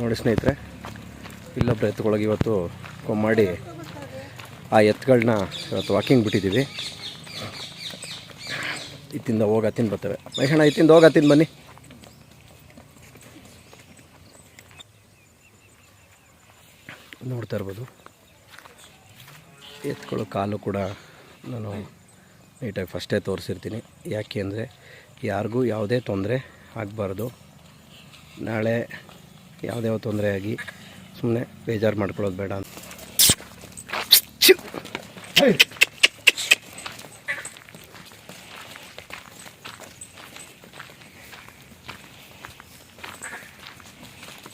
ನೋಡಿ ಸ್ನೇಹಿತರೆ ಇಲ್ಲೊಬ್ಬರು ಎತ್ತುಗಳಿಗೆ ಇವತ್ತು ಮಾಡಿ ಆ ಎತ್ತುಗಳನ್ನ ಇವತ್ತು ವಾಕಿಂಗ್ ಬಿಟ್ಟಿದ್ದೀವಿ. ಇತ್ತಿಂದ ಹೋಗಿ ಹತ್ತಿನ ಬರ್ತವೆ. ಮಹೇಶಣ್ಣ ಇತ್ತಿಂದ ಹೋಗಿ ಹತ್ತಿನ ಬನ್ನಿ. ನೋಡ್ತಾ ಇರ್ಬೋದು. ಎತ್ಕೊಳ್ಳೋ ಕಾಲು ಕೂಡ ನಾನು ನೀಟಾಗಿ ಫಸ್ಟೇ ತೋರಿಸಿರ್ತೀನಿ. ಯಾಕೆ ಅಂದರೆ ಯಾರಿಗೂ ಯಾವುದೇ ತೊಂದರೆ ಆಗಬಾರ್ದು. ನಾಳೆ ಯಾವುದೇ ತೊಂದರೆ ಆಗಿ ಸುಮ್ಮನೆ ಬೇಜಾರು ಮಾಡ್ಕೊಳ್ಳೋದು ಬೇಡ ಅಂತ.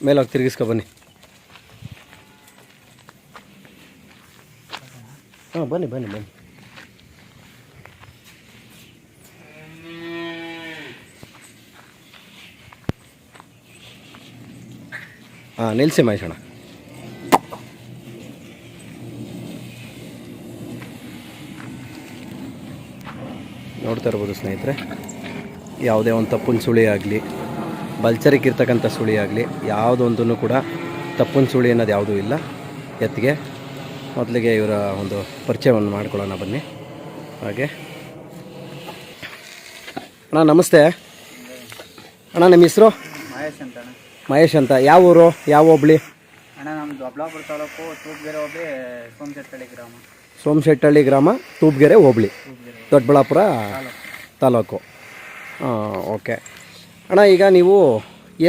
ಮೇಲಾಗಿ ತಿರುಗಿಸ್ಕೊ ಬನ್ನಿ. ಹಾಂ, ಬನ್ನಿ ಬನ್ನಿ ಬನ್ನಿ. ಹಾಂ ನಿಲ್ಲಿಸಿ ಮಹೇಶಣ್ಣ. ನೋಡ್ತಾ ಇರ್ಬೋದು ಸ್ನೇಹಿತರೆ, ಯಾವುದೇ ಒಂದು ತಪ್ಪಿನ ಸುಳಿ ಆಗಲಿ ಬಲ್ಚರಿಕಿರ್ತಕ್ಕಂಥ ಸುಳಿ ಆಗಲಿ ಯಾವುದೊಂದೂ ಕೂಡ ತಪ್ಪಿನ ಸುಳಿ ಅನ್ನೋದು ಯಾವುದೂ ಇಲ್ಲ. ಎತ್ತಿಗೆ ಮೊದಲಿಗೆ ಇವರ ಒಂದು ಪರಿಚಯವನ್ನು ಮಾಡ್ಕೊಳ್ಳೋಣ ಬನ್ನಿ. ಹಾಗೆ. ಅಣ್ಣ, ನಮಸ್ತೆ. ಅಣ್ಣ, ನಿಮ್ಮ ಹೆಸರು? ಅಂತ ಮಹೇಶ್ ಅಂತ. ಯಾವ ಊರು? ಯಾವ ಹೋಬ್ಳಿ? ಅಣ್ಣ ನಮ್ದು ದೊಬ್ಲಾಪುರ ತಾಲೂಕು ತೂಪ್ಗೆರೆ ಹೋಗಿ ಸೋಮಶೆಟ್ಟಳ್ಳಿ ಗ್ರಾಮ. ಸೋಮಶೆಟ್ಟಳ್ಳಿ ಗ್ರಾಮ ತೂಪ್ಗೆರೆ ಹೋಬ್ಳಿ. ದೊಡ್ಡಬಳ್ಳಾಪುರ ತಾಲೂಕು. ಹಾಂ ಓಕೆ. ಅಣ್ಣ ಈಗ ನೀವು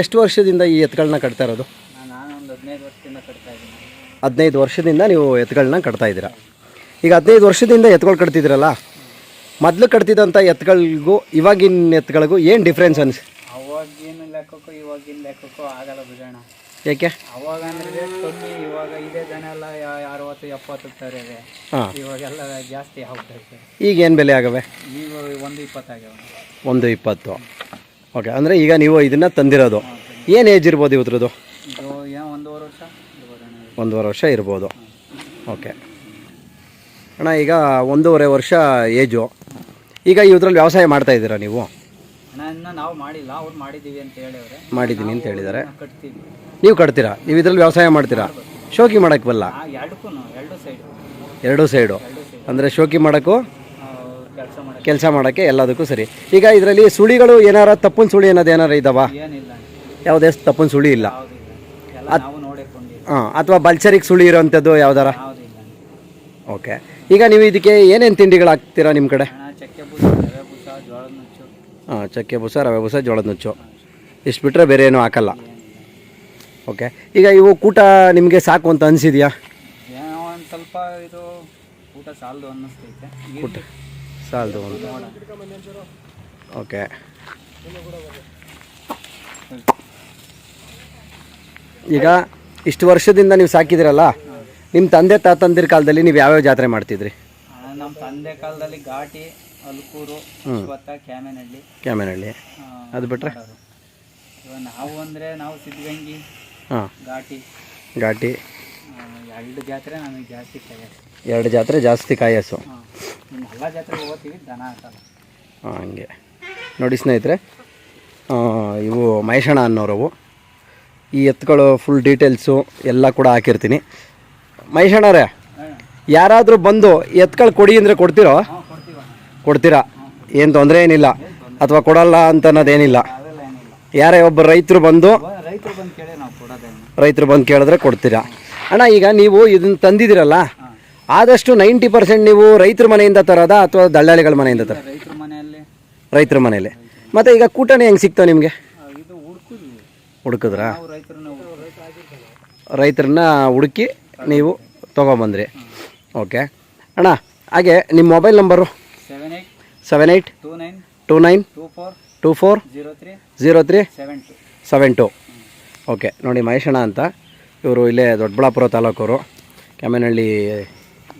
ಎಷ್ಟು ವರ್ಷದಿಂದ ಈ ಎತ್ತುಗಳನ್ನ ಕಟ್ತಾ ಇರೋದು? ನಾನು ಹದಿನೈದು ವರ್ಷದಿಂದ ಕಟ್ತಾ ಇದ್ದೀನಿ. ಹದಿನೈದು ವರ್ಷದಿಂದ ನೀವು ಎತ್ತುಗಳನ್ನ ಕಟ್ತಾ ಇದ್ದೀರಾ? ಈಗ ಹದಿನೈದು ವರ್ಷದಿಂದ ಎತ್ಗಳು ಕಟ್ತಿದ್ದೀರಲ್ಲ? ಮೊದಲು ಕಟ್ತಿದ್ದಂಥ ಎತ್ತುಗಳಿಗೂ ಇವಾಗಿನ ಎತ್ತುಗಳಿಗೂ ಏನು ಡಿಫ್ರೆನ್ಸ್ ಅನ್ಸ್ ಅವಾಗಿನ ಲೆಕ್ಕಕ್ಕೂ ಇವಾಗಿನ ಲೆಕ್ಕಕ್ಕೂ ಆಗಲ್ಲ ಬಿಡೋಣ. ಯಾಕೆ? ಅವಾಗ ಅಂದ್ರೆ ಕಮ್ಮಿ ಇವಾಗ ಇದೇ ಜನ ಎಲ್ಲ ಅರವತ್ತು ಎಪ್ಪತ್ತು ತರೋದೆ ಹಾಂ. ಇವಾಗೆಲ್ಲ ಜಾಸ್ತಿ ಆಗ್ತೈತೆ ಈಗ ಏನು ಬೆಲೆ ಆಗವೆ? ಈಗ ಒಂದು ಇಪ್ಪತ್ತಾಗ್ಯಾವ ಒಂದು ಇಪ್ಪತ್ತು. ಓಕೆ ಅಂದರೆ ಈಗ ನೀವು ಇದನ್ನು ತಂದಿರೋದು. ಏನು ಏಜ್ ಇರ್ಬೋದು ಇವ್ರದ್ದು? ಇದು ಏನು ಒಂದೂವರೆ ವರ್ಷ? ಒಂದೂವರೆ ವರ್ಷ ಇರ್ಬೋದು. ಓಕೆ. ಅಣ್ಣ ಈಗ ಒಂದೂವರೆ ವರ್ಷ ಏಜು ಈಗ ಇದ್ರಲ್ಲಿ ವ್ಯವಸಾಯ ಮಾಡ್ತಾ ಇದ್ದೀರಾ ನೀವು? ನಾವು ಮಾಡಿಲ್ಲ ಅವ್ರು ಮಾಡಿದ್ದೀವಿ ಅಂತ ಹೇಳಿದ್ರೆ ಮಾಡಿದ್ದೀನಿ ಅಂತ ಹೇಳಿದ್ದಾರೆ ಕಟ್ತೀವಿ. ನೀವು ಕಟ್ತೀರಾ? ನೀವು ಇದ್ರಲ್ಲಿ ವ್ಯವಸಾಯ ಮಾಡ್ತೀರಾ? ಶೋಕಿ ಮಾಡಕ್ ಬಲ್ಲ? ಎರಡಕ್ಕೂ ಎರಡು ಸೈಡ್ ಎರಡೂ ಸೈಡು ಅಂದರೆ ಶೋಕಿ ಮಾಡೋಕ್ಕೂ? ಕೆಲಸ ಮಾಡಕ್ಕೆ. ಕೆಲಸ ಮಾಡೋಕ್ಕೆ ಎಲ್ಲದಕ್ಕೂ ಸರಿ. ಈಗ ಇದರಲ್ಲಿ ಸುಳಿಗಳು ಏನಾರ ತಪ್ಪನ್ ಸುಳಿ ಅನ್ನೋದು ಏನಾರ ಇದಾವ? ಏನಿಲ್ಲ. ಯಾವುದೇ ತಪ್ಪನ್ ಸುಳಿ ಇಲ್ಲ. ನಾವು ಹಾಂ ಅಥವಾ ಬಲ್ಚರಿಗೆ ಸುಳಿ ಇರೋವಂಥದ್ದು ಯಾವ್ದಾರ? ಓಕೆ. ಈಗ ನೀವು ಇದಕ್ಕೆ ಏನೇನು ತಿಂಡಿಗಳು ಹಾಕ್ತೀರಾ ನಿಮ್ಮ ಕಡೆ ಚಕ್ಕೆ ಬೂಸ ರವೆ ಬೂಸ ಜೋಳದ ನುಚ್ಚು ಹಾಂ ಚಕ್ಕೆ ಬೂಸ ರವೆ ಬೂಸ ಜೋಳದ ನುಚ್ಚು. ಇಷ್ಟು ಬಿಟ್ಟರೆ ಬೇರೆ ಏನೂ ಹಾಕಲ್ಲ. ಓಕೆ ಈಗ ಇವು ಕೂಟ ನಿಮಗೆ ಸಾಕು ಅಂತ ಅನಿಸಿದೆಯಾ? ಏನೋ ಒಂದು ಸ್ವಲ್ಪ ಇದು ಊಟ ಸಾಲದು ಅನ್ನಿಸ್ತೈತೆ. ಕೂಟ ಸಾಲದು ಅಂತ. ಓಕೆ ಈಗ ಇಷ್ಟು ವರ್ಷದಿಂದ ನೀವು ಸಾಕಿದಿರಲ್ಲ ನಿಮ್ಮ ತಂದೆ ತಾತಂದಿರ ಕಾಲದಲ್ಲಿ ನೀವು ಯಾವ್ಯಾವ ಜಾತ್ರೆ ಮಾಡ್ತಿದ್ರಿ? ನಮ್ಮ ತಂದೆ ಕಾಲದಲ್ಲಿ ಘಾಟಿ ಅಲ್ಕೂರು ಅಶ್ವತ್ಥ ಕ್ಯಾಮೆನಹಳ್ಳಿ. ಕ್ಯಾಮೆನಹಳ್ಳಿ. ಅದು ಬಿಟ್ರೆ? ಇವಾಗ ನಾವು ಅಂದರೆ ನಾವು ಸಿದ್ಧಗಂಗಿ ಹಾಂ. ಘಾಟಿ. ಘಾಟಿ. ಎರಡು ಜಾತ್ರೆ ನಮಗೆ ಜಾಸ್ತಿ ಕಾಯಸು. ಎರಡು ಜಾತ್ರೆ ಜಾಸ್ತಿ ಕಾಯಸ್ಸು. ಹಾಂ ಎಲ್ಲ ಜಾತ್ರೆಗೆ ಹೋಗ್ತೀವಿ ದನ ಹಾಕಲ್ಲ ಹಾಂ ಹಂಗೆ. ನೋಡಿ ಸ್ನೇಹಿತರೆ ಇವು ಮಹೇಶಣ್ಣ ಅನ್ನೋರವು. ಈ ಎತ್ತುಗಳು ಫುಲ್ ಡೀಟೇಲ್ಸು ಎಲ್ಲ ಕೂಡ ಹಾಕಿರ್ತೀನಿ. ಮಹೇಶಣ್ಣವ್ರೆ ಯಾರಾದರೂ ಬಂದು ಎತ್ಗಳು ಕೊಡಿ ಅಂದರೆ ಕೊಡ್ತೀರೋ? ಕೊಡ್ತೀರಾ? ಏನು ತೊಂದರೆ ಏನಿಲ್ಲ. ಅಥವಾ ಕೊಡಲ್ಲ ಅಂತ ಅನ್ನೋದೇನಿಲ್ಲ ಯಾರೇ ಒಬ್ಬ ರೈತರು ಬಂದು ರೈತರು ಬಂದು ಕೇಳಿದ್ರೆ ಕೊಡ್ತೀರಾ? ಅಣ್ಣ, ಈಗ ನೀವು ಇದನ್ನು ತಂದಿದ್ದೀರಲ್ಲ, ಆದಷ್ಟು ನೈಂಟಿ ಪರ್ಸೆಂಟ್ ನೀವು ರೈತರ ಮನೆಯಿಂದ ತರೋದ ಅಥವಾ ದಳ್ಳಾಳಿಗಳ ಮನೆಯಿಂದ ತರ ರೈತರ ಮನೆಯಲ್ಲಿ. ಮತ್ತೆ ಈಗ ಕೂಟಣಿ ಹೆಂಗೆ ಸಿಗ್ತಾವೆ ನಿಮಗೆ? ಹುಡುಕಿದ್ರಾ? ರೈತರನ್ನ ಹುಡುಕಿ ನೀವು ತೊಗೊಂಬಂದ್ರಿ. ಓಕೆ. ಅಣ್ಣ, ಹಾಗೆ ನಿಮ್ಮ mobile number? Seven eight two nine two nine two four two four zero three zero three seven two seven two. Okay ನೋಡಿ ಮಹೇಶಣ್ಣ ಅಂತ. ಇವರು ಇಲ್ಲೇ ದೊಡ್ಡಬಳ್ಳಾಪುರ ತಾಲೂಕವರು. ಕೆಮ್ಮನಹಳ್ಳಿ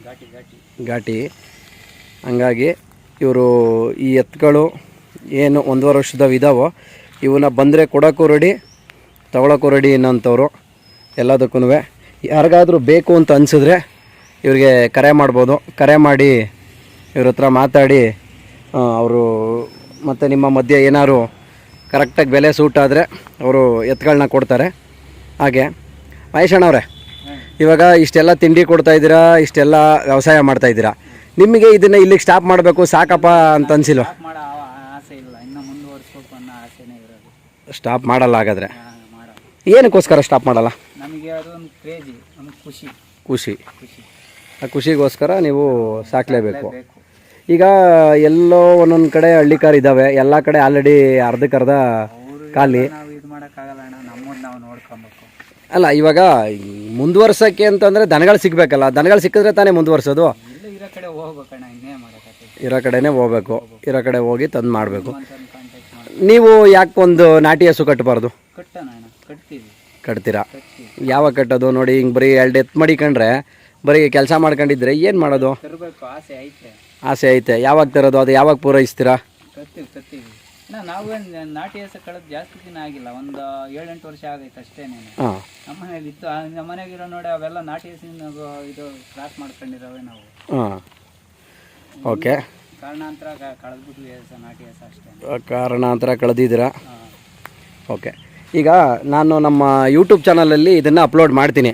ಘಾಟಿ ಘಾಟಿ. ಘಾಟಿ. ಹಂಗಾಗಿ ಇವರು ಈ ಎತ್ತುಗಳು ಏನು ಒಂದೂವರೆ ವರ್ಷದ ಇದಾವೋ ಇವನ್ನ ಬಂದರೆ ಕೊಡೋಕ್ಕೂ ರೆಡಿ ತಗೊಳಕ್ಕೂ ರೆಡಿ ಅನ್ನೋಂಥವ್ರು ಎಲ್ಲದಕ್ಕೂ ಯಾರಿಗಾದರೂ ಬೇಕು ಅಂತ ಅನಿಸಿದ್ರೆ ಇವರಿಗೆ ಕರೆ ಮಾಡ್ಬೋದು. ಕರೆ ಮಾಡಿ ಇವ್ರ ಹತ್ರ ಮಾತಾಡಿ ಅವರು ಮತ್ತು ನಿಮ್ಮ ಮಧ್ಯೆ ಏನಾದ್ರು ಕರೆಕ್ಟಾಗಿ ಬೆಲೆ ಸೂಟ್ ಆದರೆ ಅವರು ಎತ್ತುಗಳನ್ನ ಕೊಡ್ತಾರೆ. ಹಾಗೆ ಮಹೇಶಣ್ಣವ್ರೆ ಇವಾಗ ಇಷ್ಟೆಲ್ಲ ತಿಂಡಿ ಕೊಡ್ತಾ ಇದ್ದೀರಾ ಇಷ್ಟೆಲ್ಲ ವ್ಯವಸಾಯ ಮಾಡ್ತಾ ಇದ್ದೀರಾ? ನಿಮಗೆ ಇದನ್ನು ಇಲ್ಲಿಗೆ ಸ್ಟಾಪ್ ಮಾಡಬೇಕು ಸಾಕಪ್ಪ ಅಂತ ಅನ್ಸಿಲ್ವ? ಸ್ಟಾಪ್ ಮಾಡಲ್ಲ ಹಾಗಾದರೆ? ಏನಕ್ಕೋಸ್ಕರ ಸ್ಟಾಪ್ ಮಾಡಲ್ಲ? ನಮಗೆ ಅದೊಂದು ಕ್ರೇಜಿ ಖುಷಿ. ಖುಷಿ. ಆ ಖುಷಿಗೋಸ್ಕರ ನೀವು ಸಾಕಲೇಬೇಕು. ಬೇಕು ಈಗ ಎಲ್ಲೋ ಒಂದೊಂದು ಕಡೆ ಹಳ್ಳಿ ಕಾರ್ ಇದ್ದಾವೆ ಎಲ್ಲ ಕಡೆ ಆಲ್ರೆಡಿ ಅರ್ಧಕ್ಕರ್ಧ ಖಾಲಿ. ನಾವು ಇದು ಮಾಡೋಕ್ಕಾಗಲ್ಲ ಅಣ್ಣ. ನಮ್ಮದು ನಾವು ನೋಡ್ಕೊಬೇಕು. ಅಲ್ಲ ಇವಾಗ ಮುಂದುವರ್ಸೋಕ್ಕೆ ಅಂತಂದರೆ ದನಗಳು ಸಿಗಬೇಕಲ್ಲ. ದನಗಳು ಸಿಕ್ಕಿದ್ರೆ ತಾನೇ ಮುಂದುವರ್ಸೋದು. ಇಲ್ಲ ಇರೋ ಕಡೆ ಹೋಗ್ಬೇಕಣ್ಣ ಇನ್ನೇ ಮಾಡೋಕ್ಕಾಗ್ತದೆ ಇರೋ ಕಡೆನೇ ಹೋಗ್ಬೇಕು. ಇರೋ ಕಡೆ ಹೋಗಿ ತಂದು ಮಾಡಬೇಕು. ಕಾಂಟ್ಯಾಕ್ಟ್ ಮಾಡಿ ನೀವು ಯಾಕೆ ಒಂದು ನಾಟಿ ಹಸು ಕಟ್ಟಬಾರ್ದು ಕಟ್ಟೋಣ ಅಣ್ಣ. ಕಟ್ತೀವಿ. ಕಟ್ತೀರಾ? ಕಟ್ತೀವಿ. ಯಾವಾಗ ಕಟ್ಟೋದು? ನೋಡಿ ಹಿಂಗೆ ಬರೀ ಎರಡು ಎತ್ತು ಮಡಿಕೊಂಡ್ರೆ ಬರೀ ಕೆಲಸ ಮಾಡ್ಕೊಂಡಿದ್ರೆ ಏನು ಮಾಡೋದು? ತರಬೇಕು. ಆಸೆ ಐತೆ. ಆಸೆ ಐತೆ. ಯಾವಾಗ ತರೋದು? ಅದು ಯಾವಾಗ ಪೂರೈಸ್ತೀರಾ? ಕತ್ತೀವಿ ಕತ್ತೀವಿ ನಾ ನಾವೇನು ನಾಟಿ ಹೆಸರು ಕಳೆದು ಜಾಸ್ತಿ ದಿನ ಆಗಿಲ್ಲ. ಒಂದು ಏಳೆಂಟು ವರ್ಷ ಆಗೈತೆ ಅಷ್ಟೇನೆ ಹಾಂ. ನಮ್ಮ ಮನೇಲಿ ಇತ್ತು. ಆ ನಮ್ಮ ಮನೆಗಿರೋ ನೋಡಿ ಅವೆಲ್ಲ ನಾಟಿ ಹೆಸರಿನ ಇದು ಕ್ರಾಸ್ ಮಾಡ್ಕೊಂಡಿರೋವೆ ನಾವು. ಹಾಂ. ಓಕೆ. ಕಾರಣಾಂತರ ಕಳೆದ್ಬಿಟ್ವಿ ಹೆಸರು ನಾಟಿ ಹೆಸರು ಅಷ್ಟೇ. ಕಾರಣಾಂತರ ಕಳೆದಿದ್ದೀರಾ? ಹಾಂ. ಓಕೆ. ಈಗ ನಾನು ನಮ್ಮ ಯೂಟ್ಯೂಬ್ ಚಾನಲಲ್ಲಿ ಇದನ್ನು ಅಪ್ಲೋಡ್ ಮಾಡ್ತೀನಿ.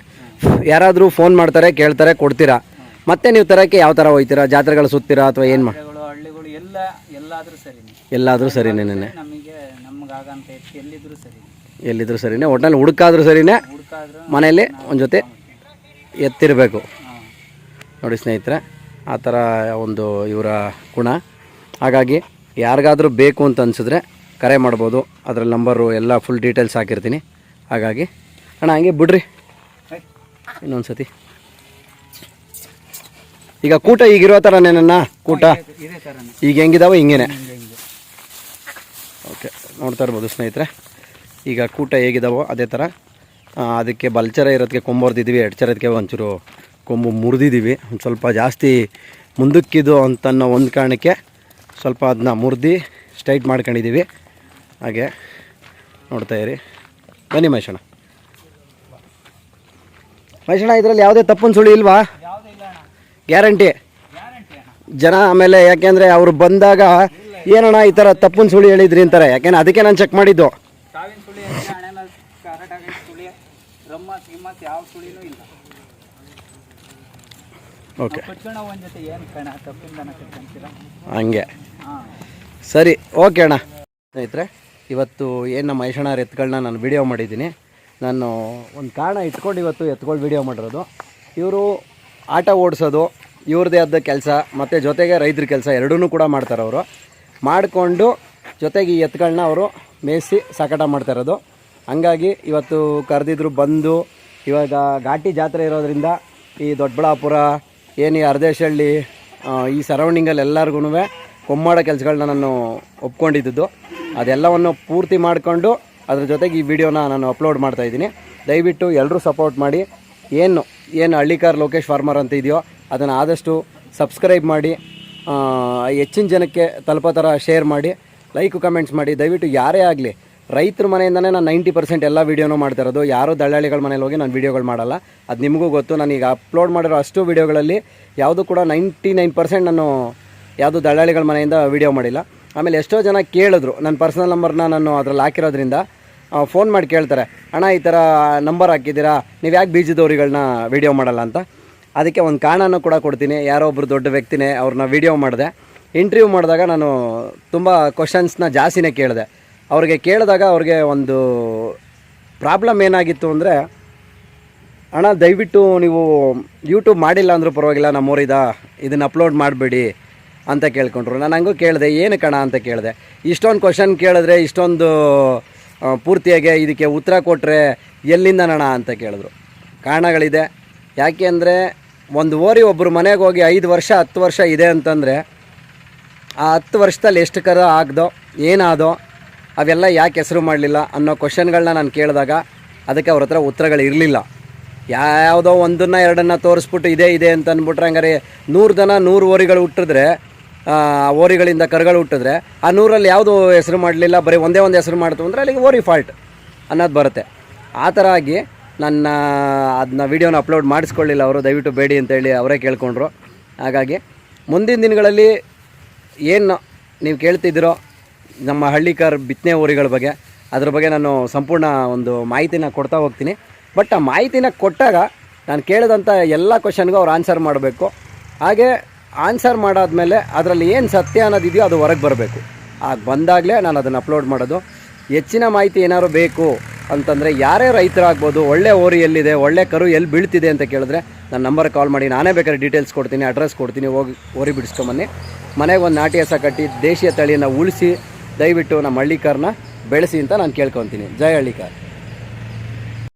ಯಾರಾದರೂ ಫೋನ್ ಮಾಡ್ತಾರೆ ಕೇಳ್ತಾರೆ ಕೊಡ್ತೀರಾ? ಮತ್ತೆ ನೀವು ತರಕ್ಕೆ ಯಾವ ತರ ಹೋಗ್ತೀರಾ ಜಾತ್ರೆಗಳು ಸುತ್ತೀರಾ ಅಥವಾ ಏನು ಮಾ ಜಾತ್ರೆಗಳು ಹಳ್ಳಿಗಳು ಎಲ್ಲ ಎಲ್ಲಾದರೂ ಸರಿನೇ. ನಮಗೆ ಎತ್ತು ಎಲ್ಲಿದ್ರು ಸರಿ ಎಲ್ಲಿದ್ರು ಸರಿನೇ. ಒಟ್ನಲ್ಲಿ ಹುಡುಕಾದ್ರೂ ಸರಿನೇ. ಹುಡುಕಾದ್ರೂ ಮನೆಯಲ್ಲಿ ಒಂದು ಜೊತೆ ಎತ್ತಿರಬೇಕು. ನೋಡಿ ಸ್ನೇಹಿತರೆ ಆ ಥರ ಒಂದು ಇವರ ಗುಣ. ಹಾಗಾಗಿ ಯಾರಿಗಾದರೂ ಬೇಕು ಅಂತ ಅನಿಸಿದ್ರೆ ಕರೆ ಮಾಡ್ಬೋದು. ಅದರ ನಂಬರು ಎಲ್ಲ ಫುಲ್ ಡೀಟೇಲ್ಸ್ ಹಾಕಿರ್ತೀನಿ. ಹಾಗಾಗಿ ಅಣ್ಣ ಹಂಗೆ ಬಿಡ್ರಿ. ಇನ್ನೊಂದು ಸತಿ ಈಗ ಕೂಟ ಈಗಿರೋ ಥರನೇ ನನ್ನ ಕೂಟ? ಈಗ ಹೆಂಗಿದಾವೆ? ಹಿಂಗೇನೆ. ಹಿಂಗೆ ಹಿಂಗೆ. ಓಕೆ ನೋಡ್ತಾ ಇರ್ಬೋದು ಸ್ನೇಹಿತರೆ. ಈಗ ಕೂಟ ಹೇಗಿದಾವೋ ಅದೇ ಥರ ಅದಕ್ಕೆ ಬಲ್ಚರ ಇರೋದಕ್ಕೆ ಕೊಂಬರ್ದಿದ್ದೀವಿ ಎಡ್ಚರದಕ್ಕೆ ಒಂಚೂರು ಕೊಂಬು ಮುರಿದಿದ್ದೀವಿ ಒಂದು ಸ್ವಲ್ಪ ಜಾಸ್ತಿ ಮುಂದಕ್ಕಿದು ಅಂತನ್ನೋ ಒಂದು ಕಾರಣಕ್ಕೆ ಸ್ವಲ್ಪ ಅದನ್ನ ಮುರಿದು ಸ್ಟ್ರೈಟ್ ಮಾಡ್ಕೊಂಡಿದ್ದೀವಿ ಹಾಗೆ ನೋಡ್ತಾ ಇರಿ. ಬನ್ನಿ ಮಹೇಶಣ್ಣ. ಮಹೇಶಣ್ಣ ಇದರಲ್ಲಿ ಯಾವುದೇ ತಪ್ಪನ್ನು ಸುಳಿ ಇಲ್ವಾ? ಗ್ಯಾರಂಟಿ. ಜನ ಆಮೇಲೆ ಯಾಕೆಂದರೆ ಅವರು ಬಂದಾಗ ಏನಣ್ಣ ಈ ಥರ ತಪ್ಪನ್ ಸುಳಿ ಹೇಳಿದ್ರಿ ಅಂತಾರೆ. ಯಾಕೆಂದ್ರೆ ಅದಕ್ಕೆ ನಾನು ಚೆಕ್ ಮಾಡಿದ್ದು. ಓಕೆ. ಹಂಗೆ. ಸರಿ ಓಕೆ ಅಣ್ಣ. ಸ್ನೇಹಿತರೆ ಇವತ್ತು ಏನು ನಮ್ಮ ಮಹೇಶಣ್ಣವ್ರ ಎತ್ತುಗಳನ್ನ ನಾನು ವಿಡಿಯೋ ಮಾಡಿದ್ದೀನಿ. ನಾನು ಒಂದು ಕಾರಣ ಇಟ್ಕೊಂಡು ಇವತ್ತು ಎತ್ಕೊಂಡು ವಿಡಿಯೋ ಮಾಡಿರೋದು. ಇವರು ಆಟ ಓಡಿಸೋದು ಇವ್ರದ್ದೇ ಆದ ಕೆಲಸ, ಮತ್ತು ಜೊತೆಗೆ ರೈತರ ಕೆಲಸ ಎರಡೂ ಕೂಡ ಮಾಡ್ತಾರೆ ಅವರು. ಮಾಡಿಕೊಂಡು ಜೊತೆಗೆ ಈ ಎತ್ತುಗಳನ್ನ ಅವರು ಮೇಯಿಸಿ ಸಾಕಾಟ ಮಾಡ್ತಾಯಿರೋದು ಹಂಗಾಗಿ ಇವತ್ತು ಕರೆದಿದ್ರು ಬಂದು, ಇವಾಗ ಘಾಟಿ ಜಾತ್ರೆ ಇರೋದ್ರಿಂದ ಈ ದೊಡ್ಡಬಳ್ಳಾಪುರ ಏನು ಈ ಅರ್ಧೇಶಳ್ಳಿ ಈ ಸರೌಂಡಿಂಗಲ್ಲಿ ಎಲ್ಲರಿಗೂ ಕೊಮ್ಮಾಡೋ ಕೆಲಸಗಳನ್ನ ನಾನು ಒಪ್ಕೊಂಡಿದ್ದು. ಅದೆಲ್ಲವನ್ನು ಪೂರ್ತಿ ಮಾಡಿಕೊಂಡು ಅದ್ರ ಜೊತೆಗೆ ಈ ವಿಡಿಯೋನ ನಾನು ಅಪ್ಲೋಡ್ ಮಾಡ್ತಾ ಇದ್ದೀನಿ. ದಯವಿಟ್ಟು ಎಲ್ಲರೂ ಸಪೋರ್ಟ್ ಮಾಡಿ. ಏನು ಏನು ಹಳ್ಳಿಕಾರ್ ಲೋಕೇಶ್ ಫಾರ್ಮರ್ ಅಂತ ಇದೆಯೋ ಅದನ್ನು ಆದಷ್ಟು ಸಬ್ಸ್ಕ್ರೈಬ್ ಮಾಡಿ ಹೆಚ್ಚಿನ ಜನಕ್ಕೆ ತಲುಪೋ ಥರ ಶೇರ್ ಮಾಡಿ ಲೈಕ್ ಕಮೆಂಟ್ಸ್ ಮಾಡಿ. ದಯವಿಟ್ಟು ಯಾರೇ ಆಗಲಿ, ರೈತರ ಮನೆಯಿಂದನೇ ನಾನು ನೈಂಟಿ ಪರ್ಸೆಂಟ್ ಎಲ್ಲ ವೀಡಿಯೋನೂ ಮಾಡ್ತಾ ಇರೋದು. ಯಾರೂ ದಳ್ಳಾಳಿಗಳ ಮನೇಲಿ ಹೋಗಿ ನಾನು ವೀಡಿಯೋಗಳು ಮಾಡಲ್ಲ. ಅದು ನಿಮಗೂ ಗೊತ್ತು. ನಾನು ಈಗ ಅಪ್ಲೋಡ್ ಮಾಡಿರೋ ಅಷ್ಟು ವೀಡಿಯೋಗಳಲ್ಲಿ ಯಾವುದು ಕೂಡ ನೈಂಟಿ ನೈನ್ ಪರ್ಸೆಂಟ್ ನಾನು ಯಾವುದು ದಳ್ಳಾಳಿಗಳ ಮನೆಯಿಂದ ವೀಡಿಯೋ ಮಾಡಿಲ್ಲ. ಆಮೇಲೆ ಎಷ್ಟೋ ಜನ ಕೇಳಿದ್ರು. ನನ್ನ ಪರ್ಸನಲ್ ನಂಬರ್ನ ನಾನು ಅದರಲ್ಲಿ ಹಾಕಿರೋದ್ರಿಂದ ಫೋನ್ ಮಾಡಿ ಕೇಳ್ತಾರೆ, ಅಣ್ಣ, ಈ ಥರ ನಂಬರ್ ಹಾಕಿದ್ದೀರಾ? ನೀವು ಯಾಕೆ ಬೀಜದವ್ರಿಗಳನ್ನ ವೀಡಿಯೋ ಮಾಡಲ್ಲ ಅಂತ? ಅದಕ್ಕೆ ಒಂದು ಕಾರಣನೂ ಕೂಡ ಕೊಡ್ತೀನಿ. ಯಾರೋ ಒಬ್ಬರು ದೊಡ್ಡ ವ್ಯಕ್ತಿನೇ ಅವ್ರನ್ನ ವೀಡಿಯೋ ಮಾಡಿದೆ. ಇಂಟರ್ವ್ಯೂ ಮಾಡಿದಾಗ ನಾನು ತುಂಬ ಕ್ವಶನ್ಸ್ನ ಜಾಸ್ತಿನೇ ಕೇಳಿದೆ. ಅವ್ರಿಗೆ ಕೇಳಿದಾಗ ಅವ್ರಿಗೆ ಒಂದು ಪ್ರಾಬ್ಲಮ್ ಏನಾಗಿತ್ತು ಅಂದರೆ, ಅಣ್ಣ, ದಯವಿಟ್ಟು ನೀವು ಯೂಟ್ಯೂಬ್ ಮಾಡಿಲ್ಲ ಅಂದರೂ ಪರವಾಗಿಲ್ಲ, ನಮ್ಮೂರಿದ ಇದನ್ನು ಅಪ್ಲೋಡ್ ಮಾಡಬೇಡಿ ಅಂತ ಕೇಳ್ಕೊಂಡ್ರು. ನಾನು ಹಂಗೂ ಕೇಳಿದೆ, ಏನು ಕಣ? ಅಂತ ಕೇಳಿದೆ. ಇಷ್ಟೊಂದು ಕ್ವಶನ್ ಕೇಳಿದ್ರೆ, ಇಷ್ಟೊಂದು ಪೂರ್ತಿಯಾಗಿ ಇದಕ್ಕೆ ಉತ್ತರ ಕೊಟ್ಟರೆ ಎಲ್ಲಿಂದ ನಣ ಅಂತ ಕೇಳಿದ್ರು. ಕಾರಣಗಳಿದೆ. ಯಾಕೆ ಅಂದರೆ ಒಂದು ಓರಿ ಒಬ್ಬರು ಮನೆಗೆ ಹೋಗಿ ಐದು ವರ್ಷ, ಹತ್ತು ವರ್ಷ ಇದೆ ಅಂತಂದರೆ ಆ ಹತ್ತು ವರ್ಷದಲ್ಲಿ ಎಷ್ಟು ಕರ ಆಗ್ದೋ, ಏನಾದೋ, ಅವೆಲ್ಲ ಯಾಕೆ ಹೆಸರು ಮಾಡಲಿಲ್ಲ ಅನ್ನೋ ಕ್ವಶನ್ಗಳನ್ನ ನಾನು ಕೇಳಿದಾಗ ಅದಕ್ಕೆ ಅವ್ರ ಹತ್ರ ಉತ್ತರಗಳು ಇರಲಿಲ್ಲ. ಯಾವುದೋ ಒಂದನ್ನು, ಎರಡನ್ನು ತೋರಿಸ್ಬಿಟ್ಟು ಇದೇ, ಇದೆ ಅಂತ ಅಂದ್ಬಿಟ್ರೆ ಹಂಗಾರೆ ನೂರು ಜನ, ನೂರು ಓರಿಗಳು ಹುಟ್ಟಿದ್ರೆ ಓರಿಗಳಿಂದ ಕರುಗಳು ಹುಟ್ಟಿದ್ರೆ ಆ ನೂರಲ್ಲಿ ಯಾವುದು ಹೆಸರು ಮಾಡಲಿಲ್ಲ, ಬರೀ ಒಂದೇ ಒಂದು ಹೆಸರು ಮಾಡ್ತು ಅಂದರೆ ಅಲ್ಲಿಗೆ ಓರಿ ಫಾಲ್ಟ್ ಅನ್ನೋದು ಬರುತ್ತೆ. ಆ ಥರ ಆಗಿ ನನ್ನ, ಅದನ್ನ ವೀಡಿಯೋನ ಅಪ್ಲೋಡ್ ಮಾಡಿಸ್ಕೊಳ್ಳಿಲ್ಲ ಅವರು, ದಯವಿಟ್ಟು ಬೇಡಿ ಅಂತೇಳಿ ಅವರೇ ಕೇಳ್ಕೊಂಡ್ರು. ಹಾಗಾಗಿ ಮುಂದಿನ ದಿನಗಳಲ್ಲಿ ಏನು ನೀವು ಕೇಳ್ತಿದ್ದೀರೋ ನಮ್ಮ ಹಳ್ಳಿಕಾರ್ ಬಿತ್ತನೆ ಊರಿಗಳ ಬಗ್ಗೆ, ಅದ್ರ ಬಗ್ಗೆ ನಾನು ಸಂಪೂರ್ಣ ಒಂದು ಮಾಹಿತಿನ ಕೊಡ್ತಾ ಹೋಗ್ತೀನಿ. ಬಟ್ ಆ ಮಾಹಿತಿನ ಕೊಟ್ಟಾಗ ನಾನು ಕೇಳಿದಂಥ ಎಲ್ಲ ಕ್ವಶನ್ಗೂ ಅವ್ರು ಆನ್ಸರ್ ಮಾಡಬೇಕು. ಹಾಗೆ ಆನ್ಸರ್ ಮಾಡಾದಮೇಲೆ ಅದರಲ್ಲಿ ಏನು ಸತ್ಯ ಅನ್ನೋದಿದೆಯೋ ಅದು ಹೊರಗೆ ಬರಬೇಕು. ಆಗ ಬಂದಾಗಲೇ ನಾನು ಅದನ್ನು ಅಪ್ಲೋಡ್ ಮಾಡೋದು. ಹೆಚ್ಚಿನ ಮಾಹಿತಿ ಏನಾದ್ರು ಬೇಕು ಅಂತಂದರೆ ಯಾರೇ ರೈತರಾಗ್ಬೋದು, ಒಳ್ಳೆ ಓರಿ ಎಲ್ಲಿದೆ, ಒಳ್ಳೆ ಕರು ಎಲ್ಲಿ ಬೀಳ್ತಿದೆ ಅಂತ ಕೇಳಿದ್ರೆ ನನ್ನ ನಂಬರ್ ಕಾಲ್ ಮಾಡಿ. ನಾನೇ ಬೇಕಾದ್ರೆ ಡೀಟೇಲ್ಸ್ ಕೊಡ್ತೀನಿ ಅಡ್ರೆಸ್ ಕೊಡ್ತೀನಿ, ಹೋಗಿ ಓರಿ ಬಿಡಿಸ್ಕೊಂಬನ್ನಿ. ಮನೆಗೆ ಒಂದು ನಾಟಿ ಹಸ ಕಟ್ಟಿ ದೇಶೀಯ ತಳಿಯನ್ನು ಉಳಿಸಿ, ದಯವಿಟ್ಟು ನಮ್ಮ ಹಳ್ಳಿಕಾರನ್ನ ಬೆಳೆಸಿ ಅಂತ ನಾನು ಕೇಳ್ಕೊತೀನಿ. ಜಯ ಹಳ್ಳಿಕಾರ್.